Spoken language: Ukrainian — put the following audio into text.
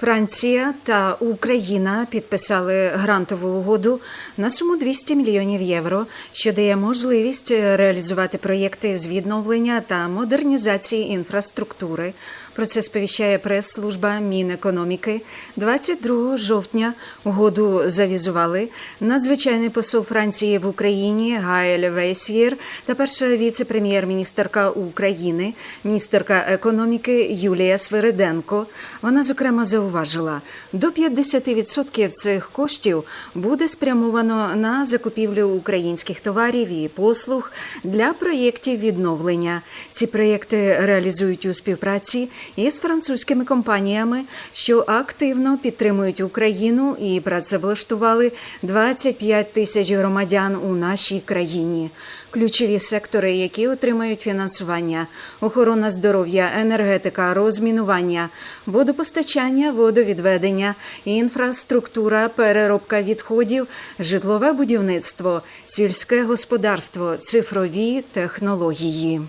Франція та Україна підписали грантову угоду на суму 200 мільйонів євро, що дає можливість реалізувати проєкти з відновлення та модернізації інфраструктури. Про це сповіщає прес-служба Мінекономіки. 22 жовтня угоду завізували надзвичайний посол Франції в Україні Гаель Вейсьєр та перша віце-прем'єр-міністерка України, міністерка економіки Юлія Свириденко. Вона зокрема зауважила, до 50% цих коштів буде спрямовано на закупівлю українських товарів і послуг для проєктів відновлення. Ці проєкти реалізують у співпраці із французькими компаніями, що активно підтримують Україну і працевлаштували 25 тисяч громадян у нашій країні. Ключові сектори, які отримають фінансування: охорона здоров'я, енергетика, розмінування, водопостачання, водовідведення, інфраструктура, переробка відходів, житлове будівництво, сільське господарство, цифрові технології.